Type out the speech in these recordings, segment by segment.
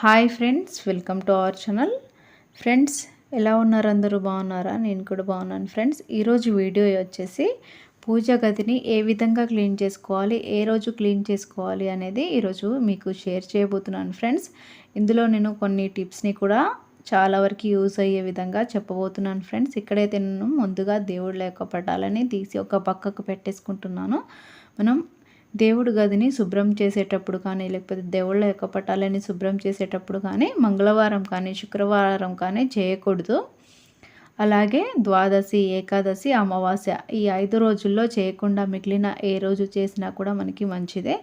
Hi friends welcome to our channel friends ఎలా ఉన్నారు అందరూ? బాగున్నారా? నేను కూడా బాగున్నాను ఫ్రెండ్స్ ఈరోజు వీడియో వచ్చేసి పూజ గదిని ఏ విధంగా క్లీన్ చేసుకోవాలి? ఏ రోజు క్లీన్ చేసుకోవాలి అనేది ఈరోజు మీకు షేర్ చేయబోతున్నాను ఫ్రెండ్స్ ఇందులో నేను కొన్ని టిప్స్ని కూడా చాలా వరకు యూజ్ అయ్యే విధంగా చెప్పబోతున్నాను ఫ్రెండ్స్ ఇక్కడైతే నేను ముందుగా దేవుళ్ళ యొక్క పటాలని తీసి ఒక పక్కకు పెట్టేసుకుంటున్నాను. మనం దేవుడు గదిని శుభ్రం చేసేటప్పుడు కానీ లేకపోతే దేవుళ్ళ యొక్క పటాలని శుభ్రం చేసేటప్పుడు కానీ మంగళవారం కానీ శుక్రవారం కానీ చేయకూడదు. అలాగే ద్వాదశి ఏకాదశి అమావాస్య ఈ ఐదు రోజుల్లో చేయకుండా మిగిలిన ఏ రోజు చేసినా కూడా మనకి మంచిదే.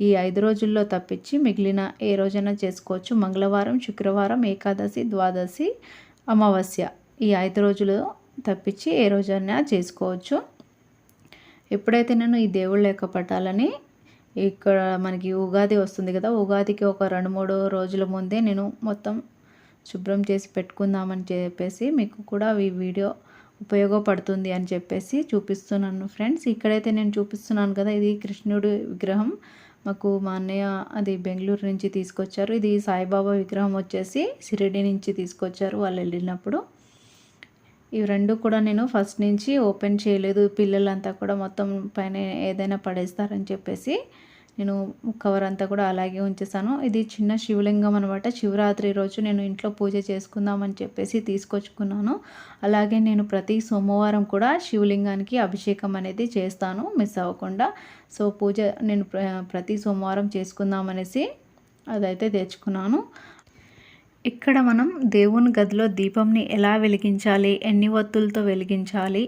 ఈ ఐదు రోజుల్లో తప్పించి మిగిలిన ఏ రోజైనా చేసుకోవచ్చు. మంగళవారం శుక్రవారం ఏకాదశి ద్వాదశి అమావాస్య ఈ ఐదు రోజులు తప్పించి ఏ రోజైనా చేసుకోవచ్చు. ఎప్పుడైతే నేను ఈ దేవుళ్ళ యొక్క పటాలని ఇక్కడ మనకి ఉగాది వస్తుంది కదా ఉగాదికి ఒక రెండు మూడు రోజుల ముందే నేను మొత్తం శుభ్రం చేసి పెట్టుకుందామని చెప్పేసి మీకు కూడా ఈ వీడియో ఉపయోగపడుతుంది అని చెప్పేసి చూపిస్తున్నాను ఫ్రెండ్స్. ఇక్కడైతే నేను చూపిస్తున్నాను కదా ఇది కృష్ణుడి విగ్రహం. మాకు మా అన్నయ్య అది బెంగళూరు నుంచి తీసుకొచ్చారు. ఇది సాయిబాబా విగ్రహం వచ్చేసి సిరిడి నుంచి తీసుకొచ్చారు వాళ్ళు వెళ్ళినప్పుడు. ఇవి రెండు కూడా నేను ఫస్ట్ నుంచి ఓపెన్ చేయలేదు. పిల్లలంతా కూడా మొత్తం పైన ఏదైనా పడేస్తారని చెప్పేసి నేను కవర్ అంతా కూడా అలాగే ఉంచేసాను. ఇది చిన్న శివలింగం అనమాట శివరాత్రి రోజు నేను ఇంట్లో పూజ చేసుకుందామని చెప్పేసి తీసుకొచ్చుకున్నాను. అలాగే నేను ప్రతి సోమవారం కూడా శివలింగానికి అభిషేకం అనేది చేస్తాను. మిస్ అవ్వకుండా. సో పూజ నేను ప్రతి సోమవారం చేసుకుందామనేసి అదైతే తెచ్చుకున్నాను. ఇక్కడ మనం దేవుని గదిలో దీపంని ఎలా వెలిగించాలి ఎన్ని ఒత్తులతో వెలిగించాలి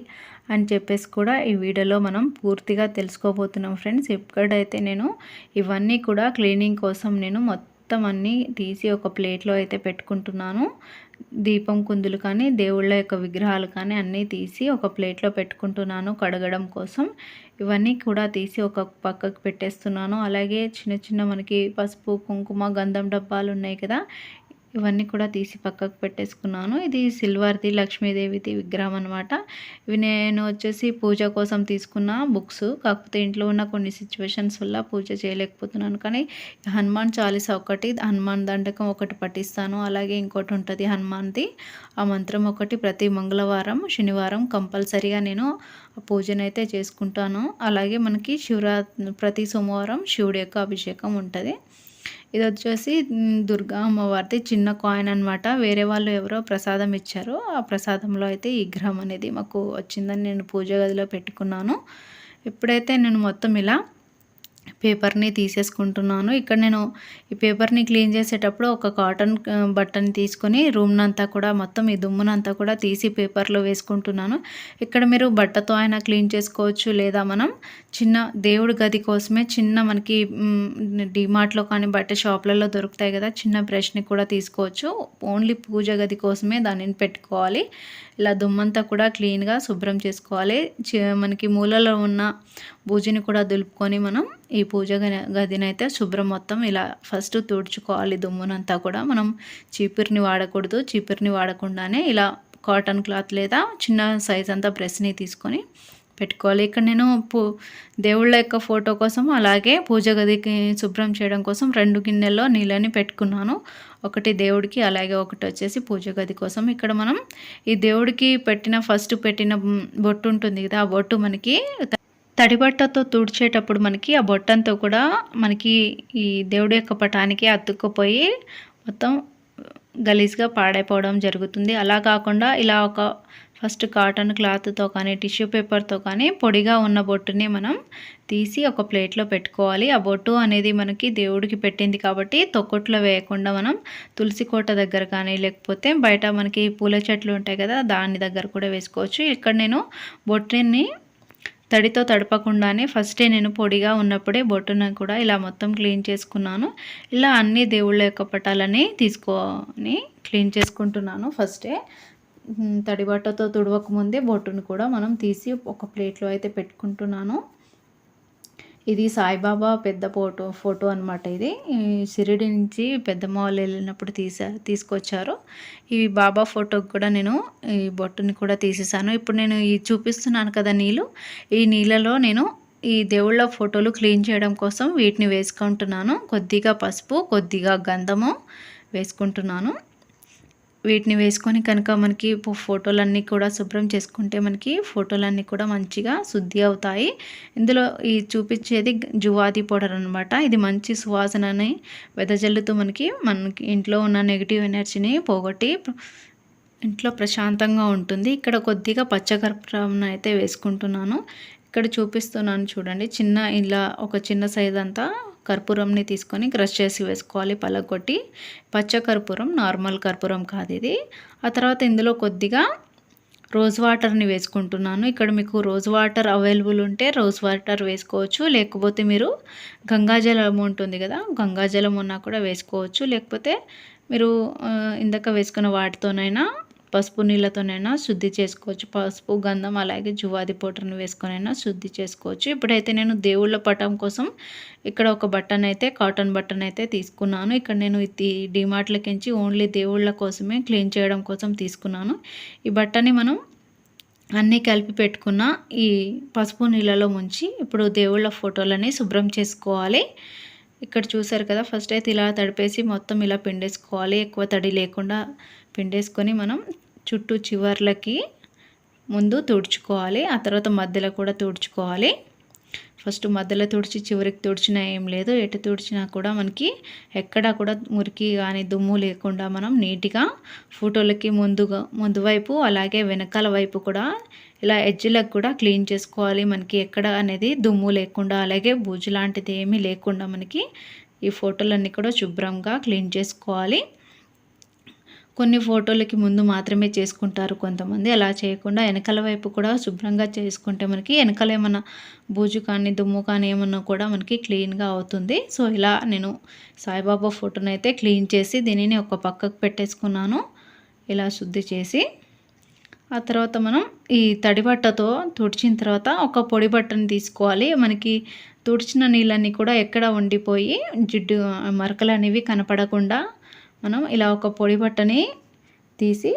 అని చెప్పేసి కూడా ఈ వీడియోలో మనం పూర్తిగా తెలుసుకోబోతున్నాం ఫ్రెండ్స్. ఎక్కడైతే నేను ఇవన్నీ కూడా క్లీనింగ్ కోసం నేను మొత్తం అన్నీ తీసి ఒక ప్లేట్లో అయితే పెట్టుకుంటున్నాను. దీపం కుందులు కానీ దేవుళ్ళ యొక్క విగ్రహాలు కానీ అన్నీ తీసి ఒక ప్లేట్లో పెట్టుకుంటున్నాను కడగడం కోసం. ఇవన్నీ కూడా తీసి ఒక పక్కకు పెట్టేస్తున్నాను. అలాగే చిన్న చిన్న మనకి పసుపు కుంకుమ గంధం డబ్బాలు ఉన్నాయి కదా ఇవన్నీ కూడా తీసి పక్కకు పెట్టేసుకున్నాను. ఇది సిల్వర్ది లక్ష్మీదేవిది విగ్రహం అనమాట ఇవి నేను వచ్చేసి పూజ కోసం తీసుకున్న బుక్స్. కాకపోతే ఇంట్లో ఉన్న కొన్ని సిచ్యువేషన్స్ వల్ల పూజ చేయలేకపోతున్నాను. కానీ హనుమాన్ చాలీసా ఒకటి హనుమాన్ దండకం ఒకటి పఠిస్తాను. అలాగే ఇంకోటి ఉంటుంది హనుమాన్ది. ఆ మంత్రం ఒకటి ప్రతి మంగళవారం శనివారం కంపల్సరీగా నేను పూజనైతే చేసుకుంటాను. అలాగే మనకి శివరాత్రి ప్రతి సోమవారం శివుడి యొక్క అభిషేకం ఉంటుంది. ఇది వచ్చేసి దుర్గా అమ్మవారిది చిన్న కాయిన్ అనమాట వేరే వాళ్ళు ఎవరో ప్రసాదం ఇచ్చారు ఆ ప్రసాదంలో అయితే ఈ అనేది మాకు వచ్చిందని నేను పూజ గదిలో పెట్టుకున్నాను. ఎప్పుడైతే నేను మొత్తం ఇలా పేపర్ని తీసేసుకుంటున్నాను. ఇక్కడ నేను ఈ పేపర్ని క్లీన్ చేసేటప్పుడు ఒక కాటన్ బట్టని తీసుకొని రూమ్నంతా కూడా మొత్తం ఈ దుమ్మునంతా కూడా తీసి పేపర్లో వేసుకుంటున్నాను. ఇక్కడ మీరు బట్టతో అయినా క్లీన్ చేసుకోవచ్చు లేదా మనం చిన్న దేవుడి గది కోసమే చిన్న మనకి డిమార్ట్లో కానీ బట్ట షాప్లలో దొరుకుతాయి కదా చిన్న బ్రష్ని కూడా తీసుకోవచ్చు. ఓన్లీ పూజ గది కోసమే దానిని పెట్టుకోవాలి. ఇలా దుమ్మంతా కూడా క్లీన్గా శుభ్రం చేసుకోవాలి. మనకి మూలలో ఉన్న పూజని కూడా దులుపుకొని మనం ఈ పూజ గదినైతే శుభ్రం మొత్తం ఇలా ఫస్ట్ తుడుచుకోవాలి దుమ్మునంతా కూడా. మనం చీపురిని వాడకూడదు. చీపురిని వాడకుండానే ఇలా కాటన్ క్లాత్ లేదా చిన్న సైజ్ అంతా బ్రష్ని తీసుకొని పెట్టుకోవాలి. ఇక్కడ నేను పూ దేవుళ్ళ యొక్క ఫోటో కోసం అలాగే పూజ గదికి శుభ్రం చేయడం కోసం రెండు గిన్నెల్లో నీళ్ళని పెట్టుకున్నాను. ఒకటి దేవుడికి అలాగే ఒకటి వచ్చేసి పూజ గది కోసం. ఇక్కడ మనం ఈ దేవుడికి పెట్టిన ఫస్ట్ పెట్టిన బొట్టు ఉంటుంది కదా ఆ బొట్టు మనకి తడిబట్టతో తుడిచేటప్పుడు మనకి ఆ బొట్టంతో కూడా మనకి ఈ దేవుడి యొక్క పటానికి అతుక్కుపోయి మొత్తం గలీజ్గా పాడైపోవడం జరుగుతుంది. అలా కాకుండా ఇలా ఒక ఫస్ట్ కాటన్ క్లాత్తో కానీ టిష్యూ పేపర్తో కానీ పొడిగా ఉన్న బొట్టుని మనం తీసి ఒక ప్లేట్లో పెట్టుకోవాలి. ఆ బొట్టు అనేది మనకి దేవుడికి పెట్టింది కాబట్టి తొక్కట్లో వేయకుండా మనం తులసి కోట దగ్గర కానీ లేకపోతే బయట మనకి పూల చెట్లు ఉంటాయి కదా దాని దగ్గర కూడా వేసుకోవచ్చు. ఇక్కడ నేను బొట్టుని తడితో తడపకుండానే ఫస్టే నేను పొడిగా ఉన్నప్పుడే బొట్టును కూడా ఇలా మొత్తం క్లీన్ చేసుకున్నాను. ఇలా అన్ని దేవుళ్ళ యొక్క పటాలని తీసుకొని క్లీన్ చేసుకుంటున్నాను ఫస్టే తడి బట్టతో తుడవక ముందే బొట్టును కూడా మనం తీసి ఒక ప్లేట్లో అయితే పెట్టుకుంటున్నాను. ఇది సాయిబాబా పెద్ద ఫోటో ఫోటో అనమాట ఇది. షిరిడి నుంచి పెద్దమ్మ వాళ్ళు వెళ్ళినప్పుడు తీసా తీసుకొచ్చారు. ఈ బాబా ఫోటోకి కూడా నేను ఈ బొట్టుని కూడా తీసేసాను. ఇప్పుడు నేను ఈ చూపిస్తున్నాను కదా నీళ్ళు. ఈ నీళ్ళలో నేను ఈ దేవుళ్ళ ఫోటోలు క్లీన్ చేయడం కోసం వీటిని వేసుకుంటున్నాను. కొద్దిగా పసుపు కొద్దిగా గంధము వేసుకుంటున్నాను. వీటిని వేసుకొని కనుక మనకి ఫోటోలన్నీ కూడా శుభ్రం చేసుకుంటే మనకి ఫోటోలన్నీ కూడా మంచిగా శుద్ధి అవుతాయి. ఇందులో ఈ చూపించేది జువాది పౌడర్ అనమాట ఇది మంచి సువాసనని వెదజల్లుతూ మనకి మనకి ఇంట్లో ఉన్న నెగిటివ్ ఎనర్జీని పోగొట్టి ఇంట్లో ప్రశాంతంగా ఉంటుంది. ఇక్కడ కొద్దిగా పచ్చకర్పూరం అయితే వేసుకుంటున్నాను. ఇక్కడ చూపిస్తున్నాను చూడండి. చిన్న ఇలా ఒక చిన్న సైజ్ అంతా కర్పూరంని తీసుకొని క్రష్ చేసి వేసుకోవాలి పలగొట్టి. పచ్చ కర్పూరం నార్మల్ కర్పూరం కాదు ఇది. ఆ తర్వాత ఇందులో కొద్దిగా రోజ్ వాటర్ని వేసుకుంటున్నాను. ఇక్కడ మీకు రోజ్ వాటర్ అవైలబుల్ ఉంటే రోజ్ వాటర్ వేసుకోవచ్చు. లేకపోతే మీరు గంగాజలం ఉంటుంది కదా గంగాజలం ఉన్నా కూడా వేసుకోవచ్చు. లేకపోతే మీరు ఇందాక వేసుకున్న వాటితోనైనా పసుపు నీళ్ళతోనైనా శుద్ధి చేసుకోవచ్చు. పసుపు గంధం అలాగే జువాది పౌడర్ని వేసుకొనైనా శుద్ధి చేసుకోవచ్చు. ఇప్పుడైతే నేను దేవుళ్ళ పటం కోసం ఇక్కడ ఒక బట్టన్ అయితే కాటన్ బట్టన్ అయితే తీసుకున్నాను. ఇక్కడ నేను ఇది డిమార్ట్లకించి ఓన్లీ దేవుళ్ళ కోసమే క్లీన్ చేయడం కోసం తీసుకున్నాను. ఈ బట్టని మనం అన్నీ కలిపి పెట్టుకున్న ఈ పసుపు నీళ్ళలో ముంచి ఇప్పుడు దేవుళ్ళ ఫోటోలని శుభ్రం చేసుకోవాలి. ఇక్కడ చూసారు కదా ఫస్ట్ అయితే ఇలా తడిపేసి మొత్తం ఇలా పిండేసుకోవాలి. ఎక్కువ తడి లేకుండా పిండేసుకొని మనం చుట్టూ చివర్లకి ముందు తుడుచుకోవాలి ఆ తర్వాత మధ్యలో కూడా తుడుచుకోవాలి. ఫస్ట్ మధ్యలో తుడిచి చివరికి తుడిచినా ఏం లేదు ఎటు తుడిచినా కూడా మనకి ఎక్కడా కూడా మురికి కానీ దుమ్ము లేకుండా మనం నీట్గా ఫోటోలకి ముందుగా ముందు వైపు అలాగే వెనకాల వైపు కూడా ఇలా ఎడ్జ్లకు కూడా క్లీన్ చేసుకోవాలి. మనకి ఎక్కడ అనేది దుమ్ము లేకుండా అలాగే బూజు లాంటిది ఏమీ లేకుండా మనకి ఈ ఫోటోలన్నీ కూడా శుభ్రంగా క్లీన్ చేసుకోవాలి. కొన్ని ఫోటోలకి ముందు మాత్రమే చేసుకుంటారు కొంతమంది. అలా చేయకుండా వెనకాల వైపు కూడా శుభ్రంగా చేసుకుంటే మనకి వెనకాల ఏమన్నా బూజు కానీ దుమ్ము కానీ ఏమన్నా కూడా మనకి క్లీన్గా అవుతుంది. సో ఇలా నేను సాయిబాబా ఫోటోని అయితే క్లీన్ చేసి దీనిని ఒక పక్కకు పెట్టేసుకున్నాను. ఇలా శుద్ధి చేసి ఆ తర్వాత మనం ఈ తడి బట్టతో తుడిచిన తర్వాత ఒక పొడి బట్టను తీసుకోవాలి. మనకి తుడిచిన నీళ్ళన్నీ కూడా ఎక్కడ ఉండిపోయి జిడ్డు మరకలు అనేవి కనపడకుండా మనం ఇలా ఒక పొడి బట్టని తీసి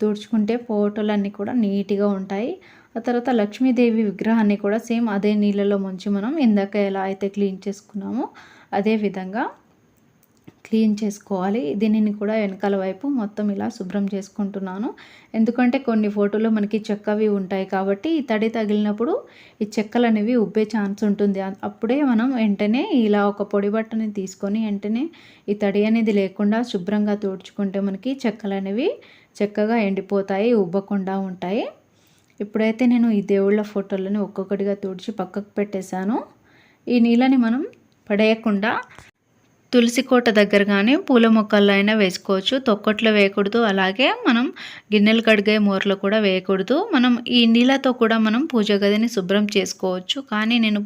తుడుచుకుంటే ఫోటోలన్నీ కూడా నీట్గా ఉంటాయి. ఆ తర్వాత లక్ష్మీదేవి విగ్రహాన్ని కూడా సేమ్ అదే నీళ్ళలో ముంచి మనం ఇందాక ఎలా అయితే క్లీన్ చేసుకున్నామో అదే విధంగా క్లీన్ చేసుకోవాలి. దీనిని కూడా వెనకాల వైపు మొత్తం ఇలా శుభ్రం చేసుకుంటున్నాను. ఎందుకంటే కొన్ని ఫోటోలు మనకి చెక్కవి ఉంటాయి కాబట్టి ఈ తడి తగిలినప్పుడు ఈ చెక్కలు అనేవి ఉబ్బే ఛాన్స్ ఉంటుంది. అప్పుడే మనం వెంటనే ఇలా ఒక పొడి బట్టని తీసుకొని వెంటనే ఈ తడి అనేది లేకుండా శుభ్రంగా తుడుచుకుంటే మనకి చెక్కలు అనేవి చక్కగా ఎండిపోతాయి ఉబ్బకుండా ఉంటాయి. ఇప్పుడైతే నేను ఈ దేవుళ్ళ ఫోటోలని ఒక్కొక్కటిగా తుడిచి పక్కకు పెట్టేశాను. ఈ నీళ్ళని మనం పడేయకుండా తులసి కోట దగ్గర కానీ పూల మొక్కల్లో అయినా వేసుకోవచ్చు. తొక్కట్లో వేయకూడదు. అలాగే మనం గిన్నెలు కడిగే మూరలో కూడా వేయకూడదు. మనం ఈ నీళ్ళతో కూడా మనం పూజ గదిని శుభ్రం చేసుకోవచ్చు. కానీ నేను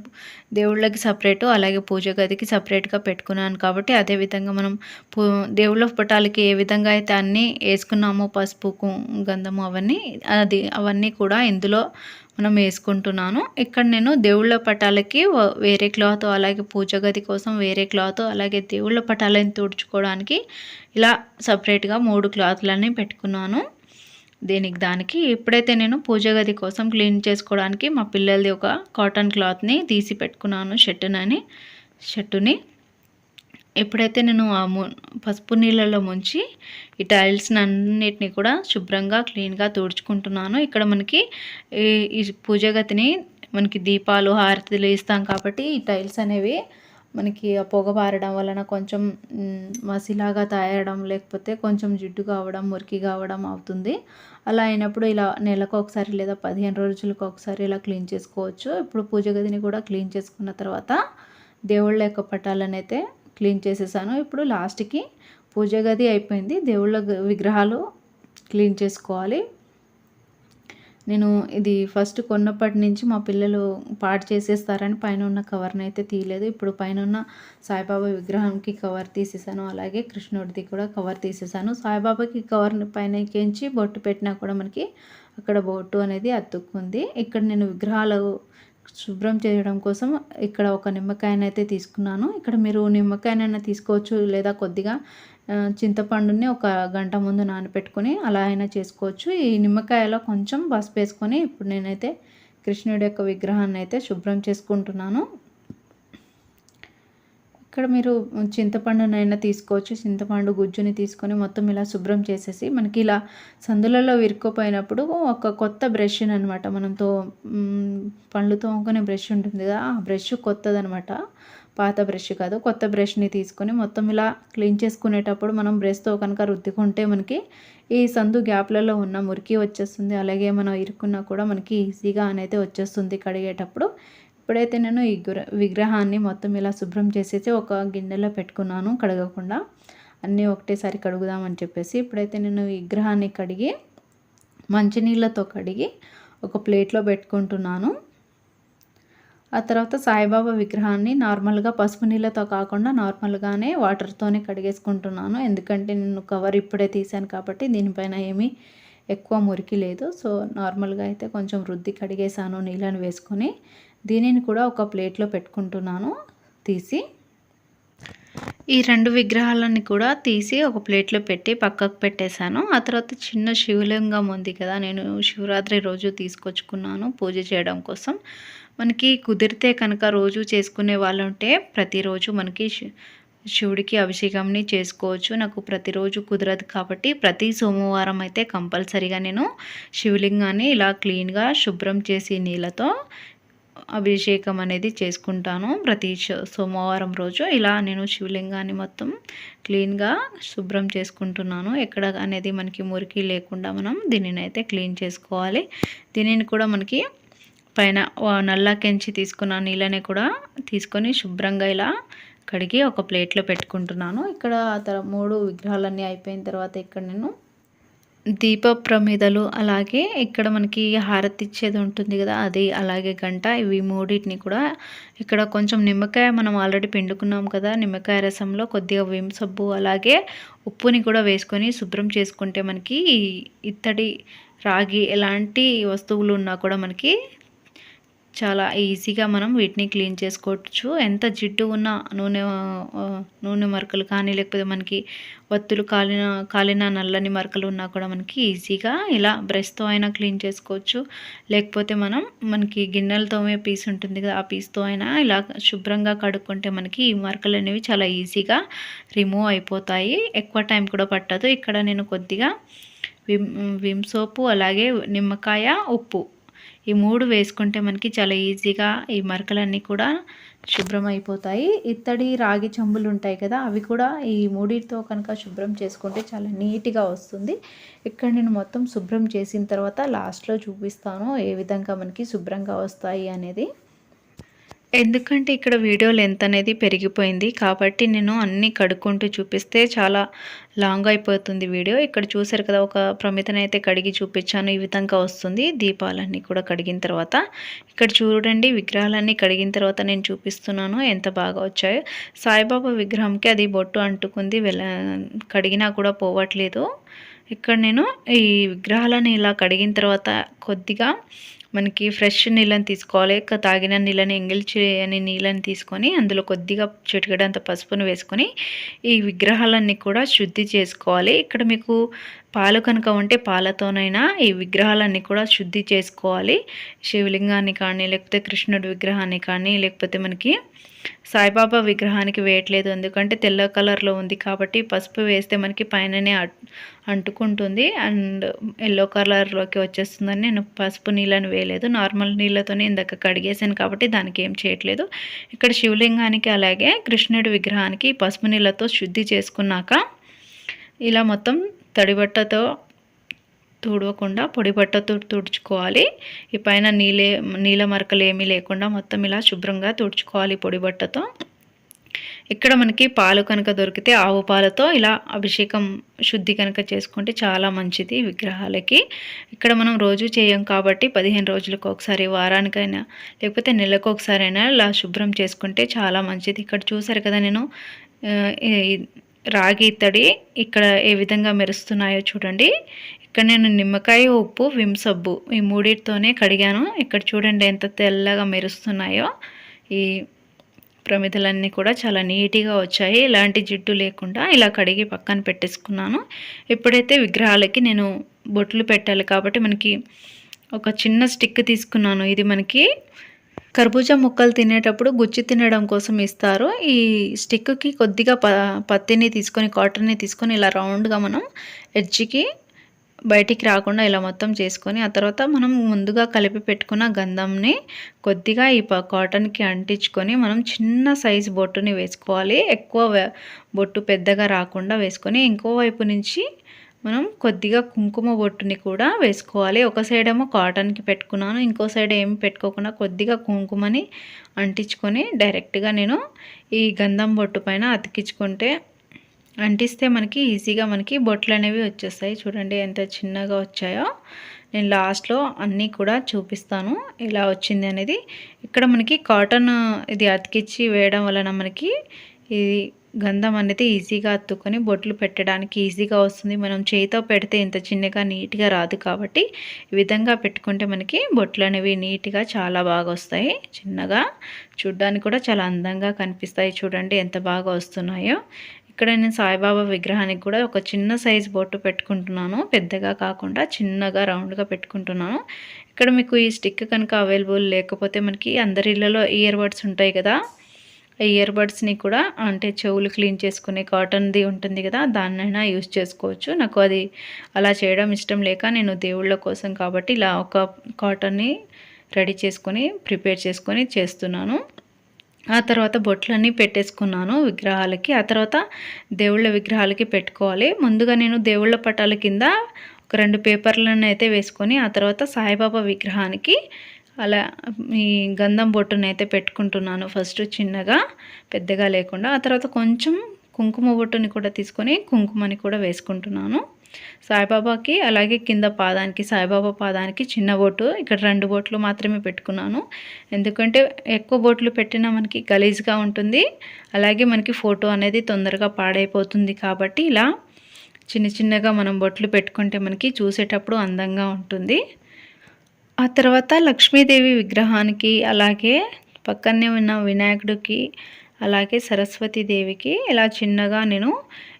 దేవుళ్ళకి సపరేటు అలాగే పూజ గదికి సపరేట్గా పెట్టుకున్నాను కాబట్టి అదేవిధంగా మనం పూ దేవుళ్ళ పటాలకి ఏ విధంగా అయితే అన్నీ వేసుకున్నామో పసుపు గంధము అవన్నీ అది అవన్నీ కూడా ఇందులో మనం వేసుకుంటున్నాను. ఇక్కడ నేను దేవుళ్ళ పటాలకి వేరే క్లాత్ అలాగే పూజ గది కోసం వేరే క్లాత్ అలాగే దేవుళ్ళ పటాలని తుడుచుకోవడానికి ఇలా సపరేట్గా మూడు క్లాత్లని పెట్టుకున్నాను. దీనికి దానికి ఎప్పుడైతే నేను పూజ గది కోసం క్లీన్ చేసుకోవడానికి మా పిల్లలది ఒక కాటన్ క్లాత్ని తీసి పెట్టుకున్నాను షర్టునని షర్టుని. ఎప్పుడైతే నేను ఆ పసుపు నీళ్ళలో ముంచి ఈ టైల్స్ అన్నిటిని కూడా శుభ్రంగా క్లీన్గా తుడుచుకుంటున్నాను. ఇక్కడ మనకి ఈ పూజగతిని మనకి దీపాలు హారతులు ఇస్తాం కాబట్టి ఈ టైల్స్ అనేవి మనకి ఆ పొగ పారడం వలన కొంచెం మసిలాగా తయారడం లేకపోతే కొంచెం జిడ్డు కావడం మురికి కావడం అవుతుంది. అలా అయినప్పుడు ఇలా నెలకు ఒకసారి లేదా పదిహేను రోజులకు ఒకసారి ఇలా క్లీన్ చేసుకోవచ్చు. ఇప్పుడు పూజ గదిని కూడా క్లీన్ చేసుకున్న తర్వాత దేవుళ్ళ యొక్క పటాలనైతే క్లీన్ చేసేసాను. ఇప్పుడు లాస్ట్కి పూజ గది అయిపోయింది. దేవుళ్ళ విగ్రహాలు క్లీన్ చేసుకోవాలి. నేను ఇది ఫస్ట్ కొన్నప్పటి నుంచి మా పిల్లలు పాడు చేసేస్తారని పైన ఉన్న కవర్ని అయితే తీయలేదు. ఇప్పుడు పైన ఉన్న సాయిబాబా విగ్రహంకి కవర్ తీసేసాను. అలాగే కృష్ణుడిది కూడా కవర్ తీసేసాను. సాయిబాబాకి కవర్ పైన ఎక్కించి బొట్టు పెట్టినా కూడా మనకి అక్కడ బొట్టు అనేది అతుక్కుంది. ఇక్కడ నేను విగ్రహాలు శుభ్రం చేయడం కోసం ఇక్కడ ఒక నిమ్మకాయనైతే తీసుకున్నాను. ఇక్కడ మీరు నిమ్మకాయనైనా తీసుకోవచ్చు లేదా కొద్దిగా చింతపండుని ఒక గంట ముందు నానపెట్టుకొని అలా అయినా చేసుకోవచ్చు. ఈ నిమ్మకాయలో కొంచెం పసుపు వేసుకొని ఇప్పుడు నేనైతే కృష్ణుడి యొక్క విగ్రహాన్ని అయితే శుభ్రం చేసుకుంటున్నాను. ఇక్కడ మీరు చింతపండునైనా తీసుకోవచ్చు చింతపండు గుజ్జుని తీసుకొని మొత్తం ఇలా శుభ్రం చేసేసి మనకి ఇలా సందులలో విరుక్కుపోయినప్పుడు ఒక కొత్త బ్రష్ అనమాట మనతో పండ్లు తోముకునే బ్రష్ ఉంటుంది కదా ఆ బ్రష్ కొత్తదనమాట పాత బ్రష్ కాదు కొత్త బ్రష్ని తీసుకొని మొత్తం ఇలా క్లీన్ చేసుకునేటప్పుడు మనం బ్రష్తో కనుక రుద్దుకుంటే మనకి ఈ సందు గ్యాప్లలో ఉన్న మురికి వచ్చేస్తుంది. అలాగే మనం ఇరుక్కున్నా కూడా మనకి ఈజీగా అనేది వచ్చేస్తుంది కడిగేటప్పుడు. ఇప్పుడైతే నేను ఈ విగ్రహాన్ని మొత్తం ఇలా శుభ్రం చేసేసి ఒక గిన్నెలో పెట్టుకున్నాను కడగకుండా. అన్నీ ఒకటేసారి కడుగుదామని చెప్పేసి ఇప్పుడైతే నేను విగ్రహాన్ని కడిగి మంచినీళ్ళతో కడిగి ఒక ప్లేట్లో పెట్టుకుంటున్నాను. ఆ తర్వాత సాయిబాబా విగ్రహాన్ని నార్మల్గా పసుపు నీళ్ళతో కాకుండా నార్మల్గానే వాటర్తోనే కడిగేసుకుంటున్నాను. ఎందుకంటే నేను కవర్ ఇప్పుడే తీసాను కాబట్టి దీనిపైన ఏమీ ఎక్కువ మురికి లేదు. సో నార్మల్గా అయితే కొంచెం రుద్ది కడిగేసాను నీళ్ళని వేసుకొని. దీనిని కూడా ఒక ప్లేట్లో పెట్టుకుంటున్నాను తీసి. ఈ రెండు విగ్రహాలని కూడా తీసి ఒక ప్లేట్లో పెట్టి పక్కకు పెట్టేశాను. ఆ తర్వాత చిన్న శివలింగం ఉంది కదా నేను శివరాత్రి రోజు తీసుకొచ్చుకున్నాను పూజ చేయడం కోసం. మనకి కుదిరితే కనుక రోజు చేసుకునే వాళ్ళు ఉంటే ప్రతిరోజు మనకి శివుడికి అభిషేకంని చేసుకోవచ్చు. నాకు ప్రతిరోజు కుదరదు కాబట్టి ప్రతి సోమవారం అయితే కంపల్సరీగా నేను శివలింగాన్ని ఇలా క్లీన్గా శుభ్రం చేసి నీళ్ళతో అభిషేకం అనేది చేసుకుంటాను ప్రతి సోమవారం రోజు. ఇలా నేను శివలింగాన్ని మొత్తం క్లీన్గా శుభ్రం చేసుకుంటున్నాను. ఎక్కడ అనేది మనకి మురికి లేకుండా మనం దీనిని అయితే క్లీన్ చేసుకోవాలి. దీనిని కూడా మనకి పైన నల్లకెంచి తీసుకున్న నీళ్ళని కూడా తీసుకొని శుభ్రంగా ఇలా కడిగి ఒక ప్లేట్లో పెట్టుకుంటున్నాను. ఇక్కడ మూడు విగ్రహాలన్నీ అయిపోయిన తర్వాత ఇక్కడ నేను దీప ప్రమిదలు అలాగే ఇక్కడ మనకి హారతి ఇచ్చేది ఉంటుంది కదా అది అలాగే గంట. ఇవి మూడింటిని కూడా ఇక్కడ కొంచెం నిమ్మకాయ మనం ఆల్రెడీ పిండుకున్నాం కదా నిమ్మకాయ రసంలో కొద్దిగా విమ్ సబ్బు అలాగే ఉప్పుని కూడా వేసుకొని శుభ్రం చేసుకుంటే మనకి ఇత్తడి రాగి ఎలాంటి వస్తువులు ఉన్నా కూడా మనకి చాలా ఈజీగా మనం వీటిని క్లీన్ చేసుకోవచ్చు. ఎంత జిడ్డు ఉన్న నూనె నూనె మరకలు కానీ లేకపోతే మనకి వత్తులు కాలిన కాలిన నల్లని మరకలు ఉన్నా కూడా మనకి ఈజీగా ఇలా బ్రష్తో అయినా క్లీన్ చేసుకోవచ్చు. లేకపోతే మనం మనకి గిన్నెలతోమే పీస్ ఉంటుంది కదా ఆ పీస్తో అయినా ఇలా శుభ్రంగా కడుక్కుంటే మనకి ఈ మరకలు అనేవి చాలా ఈజీగా రిమూవ్ అయిపోతాయి. ఎక్కువ టైం కూడా పట్టదు. ఇక్కడ నేను కొద్దిగా విమ్ విమ్ సోపు అలాగే నిమ్మకాయ ఉప్పు ఈ మూడు వేసుకుంటే మనకి చాలా ఈజీగా ఈ మరకలన్నీ కూడా శుభ్రం అయిపోతాయి ఇత్తడి రాగి చెంబులు ఉంటాయి కదా అవి కూడా ఈ మూడితో కనుక శుభ్రం చేసుకుంటే చాలా నీట్గా వస్తుంది. ఇక్కడ నేను మొత్తం శుభ్రం చేసిన తర్వాత లాస్ట్లో చూపిస్తాను ఏ విధంగా మనకి శుభ్రంగా వస్తాయి అనేది. ఎందుకంటే ఇక్కడ వీడియో లెంత్ అనేది పెరిగిపోయింది. కాబట్టి నేను అన్నీ కడుక్కుంటూ చూపిస్తే చాలా లాంగ్ అయిపోతుంది వీడియో. ఇక్కడ చూసారు కదా ఒక ప్రమితనైతే కడిగి చూపించాను. ఈ విధంగా వస్తుంది. దీపాలన్నీ కూడా కడిగిన తర్వాత. ఇక్కడ చూడండి విగ్రహాలన్నీ కడిగిన తర్వాత నేను చూపిస్తున్నాను ఎంత బాగా వచ్చాయో. సాయిబాబా విగ్రహంకి అది బొట్టు అంటుకుంది. వెళ్ళ కడిగినా కూడా పోవట్లేదు. ఇక్కడ నేను ఈ విగ్రహాలను ఇలా కడిగిన తర్వాత కొద్దిగా మనకి ఫ్రెష్ నీళ్ళని తీసుకోవాలి. తాగిన నీళ్ళని ఎంగిల్చి అని నీళ్ళని తీసుకొని అందులో కొద్దిగా చిటికడంత పసుపును వేసుకొని ఈ విగ్రహాలన్నీ కూడా శుద్ధి చేసుకోవాలి. ఇక్కడ మీకు పాలు కనుక ఉంటే పాలతోనైనా ఈ విగ్రహాలన్నీ కూడా శుద్ధి చేసుకోవాలి. శివలింగాన్ని కానీ లేకపోతే కృష్ణుడి విగ్రహాన్ని కానీ లేకపోతే మనకి సాయిబాబా విగ్రహానికి వేయట్లేదు. ఎందుకంటే తెల్ల కలర్లో ఉంది కాబట్టి పసుపు వేస్తే మనకి పైననే అంటుకుంటుంది. అండ్ ఎల్లో కలర్లోకి వచ్చేస్తుందని నేను పసుపు నీళ్ళని వేయలేదు. నార్మల్ నీళ్ళతోనే ఇందాక కడిగేసాను కాబట్టి దానికి ఏం చేయట్లేదు. ఇక్కడ శివలింగానికి అలాగే కృష్ణుడి విగ్రహానికి పసుపు నీళ్ళతో శుద్ధి చేసుకున్నాక ఇలా మొత్తం తడిబట్టతో తుడవకుండా పొడి బట్టతో తుడుచుకోవాలి. ఈ పైన నీళ్ళే నీళ్ళ మరకలు ఏమీ లేకుండా మొత్తం ఇలా శుభ్రంగా తుడుచుకోవాలి పొడి బట్టతో. ఇక్కడ మనకి పాలు కనుక దొరికితే ఆవు పాలతో ఇలా అభిషేకం శుద్ధి కనుక చేసుకుంటే చాలా మంచిది విగ్రహాలకి. ఇక్కడ మనం రోజు చేయం కాబట్టి పదిహేను రోజులకు ఒకసారి వారానికైనా లేకపోతే నెలకు ఒకసారి అయినా ఇలా శుభ్రం చేసుకుంటే చాలా మంచిది. ఇక్కడ చూసారు కదా నేను రాగి ఇత్తడి ఇక్కడ ఏ విధంగా మెరుస్తున్నాయో చూడండి. ఇక్కడ నేను నిమ్మకాయ ఉప్పు విమ్ సబ్బు ఈ మూడింటితోనే కడిగాను. ఇక్కడ చూడండి ఎంత తెల్లగా మెరుస్తున్నాయో. ఈ ప్రమిదలన్నీ కూడా చాలా నీట్గా వచ్చాయి. ఇలాంటి జిడ్డు లేకుండా ఇలా కడిగి పక్కన పెట్టేసుకున్నాను. ఇప్పుడైతే విగ్రహాలకి నేను బొట్లు పెట్టాలి కాబట్టి మనకి ఒక చిన్న స్టిక్ తీసుకున్నాను. ఇది మనకి కర్బూజా ముక్కలు తినేటప్పుడు గుచ్చి తినడం కోసం ఇస్తారు. ఈ స్టిక్కి కొద్దిగా ప పత్తిని తీసుకొని కాటన్ని తీసుకొని ఇలా రౌండ్గా మనం ఎడ్జ్కి బయటికి రాకుండా ఇలా మొత్తం చేసుకొని ఆ తర్వాత మనం ముందుగా కలిపి పెట్టుకున్న గంధంని కొద్దిగా ఈ కాటన్కి అంటించుకొని మనం చిన్న సైజు బొట్టుని వేసుకోవాలి. ఎక్కువ బొట్టు పెద్దగా రాకుండా వేసుకొని ఇంకో వైపు నుంచి మనం కొద్దిగా కుంకుమ బొట్టుని కూడా వేసుకోవాలి. ఒక సైడ్ ఏమో కాటన్కి పెట్టుకున్నాను ఇంకో సైడ్ ఏం పెట్టుకోకుండా కొద్దిగా కుంకుమని అంటించుకొని డైరెక్ట్గా నేను ఈ గంధం బొట్టు పైన అతికించుకుంటే అంటిస్తే మనకి ఈజీగా మనకి బొట్లు అనేవి వచ్చేస్తాయి. చూడండి ఎంత చిన్నగా వచ్చాయో. నేను లాస్ట్లో అన్నీ కూడా చూపిస్తాను. ఎలా వచ్చింది అనేది. ఇక్కడ మనకి కాటన్ ఇది అతికిచ్చి వేయడం వలన మనకి ఇది గంధం అనేది ఈజీగా అత్తుకొని బొట్లు పెట్టడానికి ఈజీగా వస్తుంది. మనం చేతితో పెడితే ఇంత చిన్నగా నీట్గా రాదు కాబట్టి ఈ విధంగా పెట్టుకుంటే మనకి బొట్లు అనేవి నీట్గా చాలా బాగా వస్తాయి. చిన్నగా. చూడ్డానికి కూడా చాలా అందంగా కనిపిస్తాయి. చూడండి ఎంత బాగా వస్తున్నాయో. ఇక్కడ నేను సాయిబాబా విగ్రహానికి కూడా ఒక చిన్న సైజ్ బొట్టు పెట్టుకుంటున్నాను. పెద్దగా కాకుండా చిన్నగా రౌండ్గా పెట్టుకుంటున్నాను. ఇక్కడ మీకు ఈ స్టిక్ కనుక అవైలబుల్ లేకపోతే మనకి అందరి ఇళ్ళలో ఇయర్ బడ్స్ ఉంటాయి కదా ఇయర్ బడ్స్ని కూడా అంటే చెవులు క్లీన్ చేసుకునే కాటన్ది ఉంటుంది కదా దాన్నైనా యూస్ చేసుకోవచ్చు. నాకు అది అలా చేయడం ఇష్టం లేక నేను దేవుళ్ళ కోసం కాబట్టి ఇలా ఒక కాటన్ని రెడీ చేసుకొని ప్రిపేర్ చేసుకొని చేస్తున్నాను. ఆ తర్వాత బొట్లన్నీ పెట్టేసుకున్నాను విగ్రహాలకి. ఆ తర్వాత దేవుళ్ళ విగ్రహాలకి పెట్టుకోవాలి. ముందుగా నేను దేవుళ్ళ పటాల కింద ఒక రెండు పేపర్లను అయితే వేసుకొని ఆ తర్వాత సాయిబాబా విగ్రహానికి అలా ఈ గంధం బొట్టును అయితే పెట్టుకుంటున్నాను ఫస్ట్ చిన్నగా పెద్దగా లేకుండా. ఆ తర్వాత కొంచెం కుంకుమ బొట్టుని కూడా తీసుకొని కుంకుమని కూడా వేసుకుంటున్నాను. సాయిబాబాకి అలాగే కింద పాదానికి సాయిబాబా పాదానికి చిన్న బొట్టు ఇక్కడ రెండు బొట్లు మాత్రమే పెట్టుకున్నాను. ఎందుకంటే ఎక్కువ బొట్లు పెట్టినా మనకి గలీజ్గా ఉంటుంది. అలాగే మనకి ఫోటో అనేది తొందరగా పాడైపోతుంది కాబట్టి ఇలా చిన్న చిన్నగా మనం బొట్లు పెట్టుకుంటే మనకి చూసేటప్పుడు అందంగా ఉంటుంది. ఆ తర్వాత లక్ష్మీదేవి విగ్రహానికి అలాగే పక్కనే ఉన్న వినాయకుడికి అలాగే సరస్వతీదేవికి ఇలా చిన్నగా నేను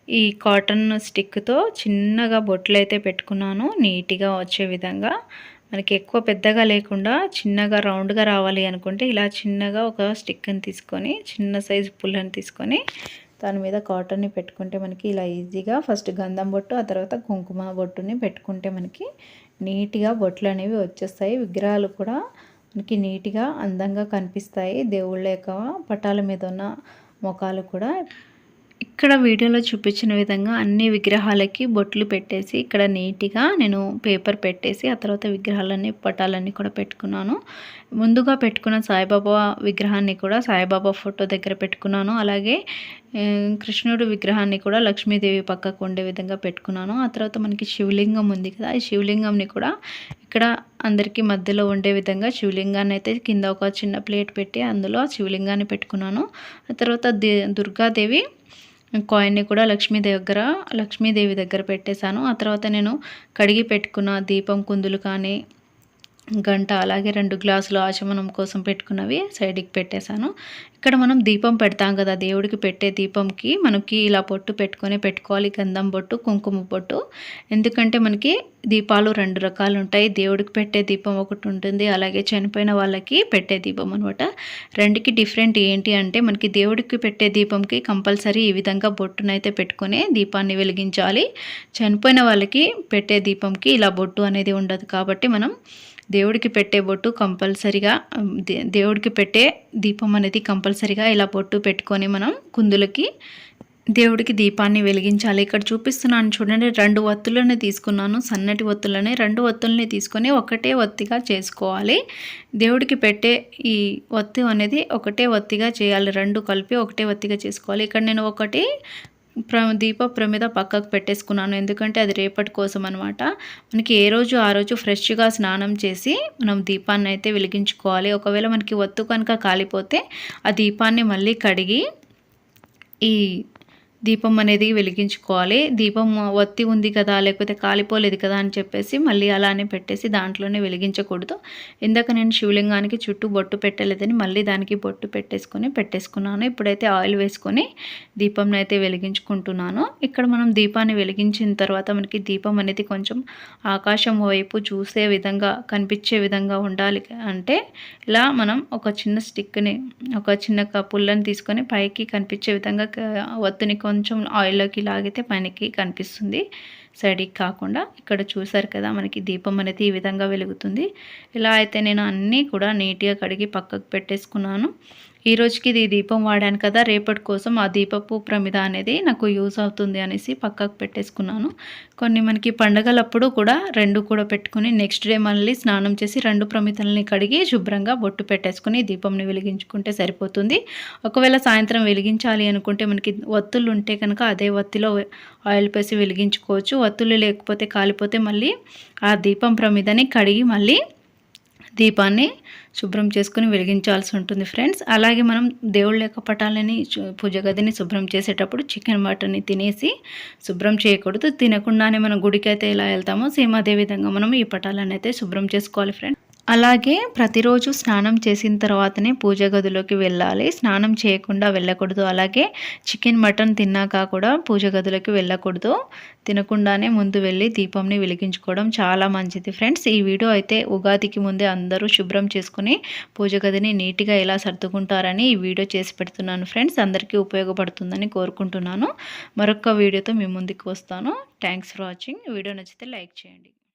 ఈ కాటన్ స్టిక్తో చిన్నగా బొట్లు అయితే పెట్టుకున్నాను నీట్గా వచ్చే విధంగా. మనకి ఎక్కువ పెద్దగా లేకుండా చిన్నగా రౌండ్గా రావాలి అనుకుంటే ఇలా చిన్నగా ఒక స్టిక్ని తీసుకొని చిన్న సైజు పుల్లని తీసుకొని దాని మీద కాటన్ని పెట్టుకుంటే మనకి ఇలా ఈజీగా ఫస్ట్ గంధం బొట్టు ఆ తర్వాత కుంకుమ బొట్టుని పెట్టుకుంటే మనకి నీట్గా బొట్లు అనేవి వచ్చేస్తాయి. విగ్రహాలు కూడా మనకి నీట్గా అందంగా కనిపిస్తాయి. దేవుళ్ళ యొక్క పటాల మీద ఉన్న ముఖాలు కూడా ఇక్కడ వీడియోలో చూపించిన విధంగా అన్ని విగ్రహాలకి బొట్లు పెట్టేసి ఇక్కడ నీట్గా నేను పేపర్ పెట్టేసి ఆ తర్వాత విగ్రహాలన్నీ పటాలన్నీ కూడా పెట్టుకున్నాను. ముందుగా పెట్టుకున్న సాయిబాబా విగ్రహాన్ని కూడా సాయిబాబా ఫోటో దగ్గర పెట్టుకున్నాను. అలాగే కృష్ణుడు విగ్రహాన్ని కూడా లక్ష్మీదేవి పక్కకు ఉండే విధంగా పెట్టుకున్నాను. ఆ తర్వాత మనకి శివలింగం ఉంది కదా ఈ శివలింగంని కూడా ఇక్కడ అందరికీ మధ్యలో ఉండే విధంగా శివలింగాన్ని అయితే కింద ఒక చిన్న ప్లేట్ పెట్టి అందులో శివలింగాన్ని పెట్టుకున్నాను. ఆ తర్వాత దుర్గాదేవి కాయిన్ని కూడా లక్ష్మీదేవి దగ్గర లక్ష్మీదేవి దగ్గర పెట్టేశాను. ఆ తర్వాత నేను కడిగి పెట్టుకున్న దీపం కుందులు కానీ గంట అలాగే రెండు గ్లాసులు ఆచమనం కోసం పెట్టుకున్నవి సైడ్కి పెట్టేశాను. ఇక్కడ మనం దీపం పెడతాం కదా దేవుడికి పెట్టే దీపంకి మనకి ఇలా పొట్టు పెట్టుకొని పెట్టుకోవాలి గంధం బొట్టు కుంకుమ బొట్టు. ఎందుకంటే మనకి దీపాలు రెండు రకాలు ఉంటాయి. దేవుడికి పెట్టే దీపం ఒకటి ఉంటుంది అలాగే చనిపోయిన వాళ్ళకి పెట్టే దీపం అనమాట రెండుకి డిఫరెంట్ ఏంటి అంటే మనకి దేవుడికి పెట్టే దీపంకి కంపల్సరీ ఈ విధంగా బొట్టునైతే పెట్టుకొని దీపాన్ని వెలిగించాలి. చనిపోయిన వాళ్ళకి పెట్టే దీపంకి ఇలా బొట్టు అనేది ఉండదు కాబట్టి మనం దేవుడికి పెట్టే బొట్టు కంపల్సరిగా దేవుడికి పెట్టే దీపం అనేది కంపల్సరిగా ఇలా బొట్టు పెట్టుకొని మనం కుందులకి దేవుడికి దీపాన్ని వెలిగించాలి. ఇక్కడ చూపిస్తున్నాను చూడండి రెండు ఒత్తులని తీసుకున్నాను సన్నటి ఒత్తులని రెండు ఒత్తుల్ని తీసుకొని ఒకటే ఒత్తిగా చేసుకోవాలి. దేవుడికి పెట్టే ఈ ఒత్తి అనేది ఒకటే ఒత్తిగా చేయాలి రెండు కలిపి ఒకటే ఒత్తిగా చేసుకోవాలి. ఇక్కడ నేను ఒకటి ప్ర దీప ప్రమిద పక్కకు పెట్టేసుకున్నాను. ఎందుకంటే అది రేపటి కోసం అనమాట మనకి ఏ రోజు ఆ రోజు ఫ్రెష్గా స్నానం చేసి మనం దీపాన్ని అయితే వెలిగించుకోవాలి. ఒకవేళ మనకి ఒత్తు కనుక కాలిపోతే ఆ దీపాన్ని మళ్ళీ కడిగి ఈ దీపం అనేది వెలిగించుకోవాలి. దీపం ఒత్తి ఉంది కదా లేకపోతే కాలిపోలేదు కదా అని చెప్పేసి మళ్ళీ అలానే పెట్టేసి దాంట్లోనే వెలిగించకూడదు. ఇందాక నేను శివలింగానికి చుట్టూ బొట్టు పెట్టలేదని మళ్ళీ దానికి బొట్టు పెట్టేసుకొని పెట్టేసుకున్నాను. ఇప్పుడైతే ఆయిల్ వేసుకొని దీపంని అయితే వెలిగించుకుంటున్నాను. ఇక్కడ మనం దీపాన్ని వెలిగించిన తర్వాత మనకి దీపం అనేది కొంచెం ఆకాశం వైపు చూసే విధంగా కనిపించే విధంగా ఉండాలి అంటే ఇలా మనం ఒక చిన్న స్టిక్ని ఒక చిన్న పుల్లని తీసుకొని పైకి కనిపించే విధంగా ఒత్తిని కొంచెం ఆయిల్లోకి లాగితే పైనకి కనిపిస్తుంది. సైడ్కి కాకుండా ఇక్కడ చూసారు కదా మనకి దీపం అనేది ఈ విధంగా వెలుగుతుంది. ఇలా అయితే నేను అన్నీ కూడా నీట్గా కడిగి పక్కకు పెట్టేసుకున్నాను. ఈ రోజుకి ఇది దీపం వాడాను కదా రేపటి కోసం ఆ దీపపు ప్రమిద అనేది నాకు యూజ్ అవుతుంది అనేసి పక్కకు పెట్టేసుకున్నాను. కొన్ని మనకి పండగలప్పుడు కూడా రెండు కూడా పెట్టుకుని నెక్స్ట్ డే మళ్ళీ స్నానం చేసి రెండు ప్రమిదల్ని కడిగి శుభ్రంగా బొట్టు పెట్టేసుకుని దీపంని వెలిగించుకుంటే సరిపోతుంది. ఒకవేళ సాయంత్రం వెలిగించాలి అనుకుంటే మనకి ఒత్తులు ఉంటే కనుక అదే ఒత్తిలో ఆయిల్ పేసి వెలిగించుకోవచ్చు. ఒత్తులు లేకపోతే కాలిపోతే మళ్ళీ ఆ దీపం ప్రమిదని కడిగి మళ్ళీ దీపాన్ని శుభ్రం చేసుకుని వెలిగించాల్సి ఉంటుంది ఫ్రెండ్స్. అలాగే మనం దేవుళ్ళ యొక్క పటాలని పూజ గదిని శుభ్రం చేసేటప్పుడు చికెన్ మటన్ని తినేసి శుభ్రం చేయకూడదు. తినకుండానే మనం గుడికి అయితే ఎలా వెళ్తామో సేమ్ అదే విధంగా మనం ఈ పటాలను అయితే శుభ్రం చేసుకోవాలి ఫ్రెండ్స్. అలాగే ప్రతిరోజు స్నానం చేసిన తర్వాతనే పూజ గదిలోకి వెళ్ళాలి. స్నానం చేయకుండా వెళ్ళకూడదు. అలాగే చికెన్ మటన్ తిన్నాక కూడా పూజ గదిలోకి వెళ్ళకూడదు. తినకుండానే ముందు వెళ్ళి దీపంని వెలిగించుకోవడం చాలా మంచిది. ఫ్రెండ్స్ ఈ వీడియో అయితే ఉగాదికి ముందే అందరూ శుభ్రం చేసుకుని పూజ గదిని నీట్గా ఎలా సర్దుకుంటారని ఈ వీడియో చేసి పెడుతున్నాను. ఫ్రెండ్స్ అందరికీ ఉపయోగపడుతుందని కోరుకుంటున్నాను. మరొక వీడియోతో మీ ముందుకు వస్తాను. Thanks for watching. వీడియో నచ్చితే లైక్ చేయండి.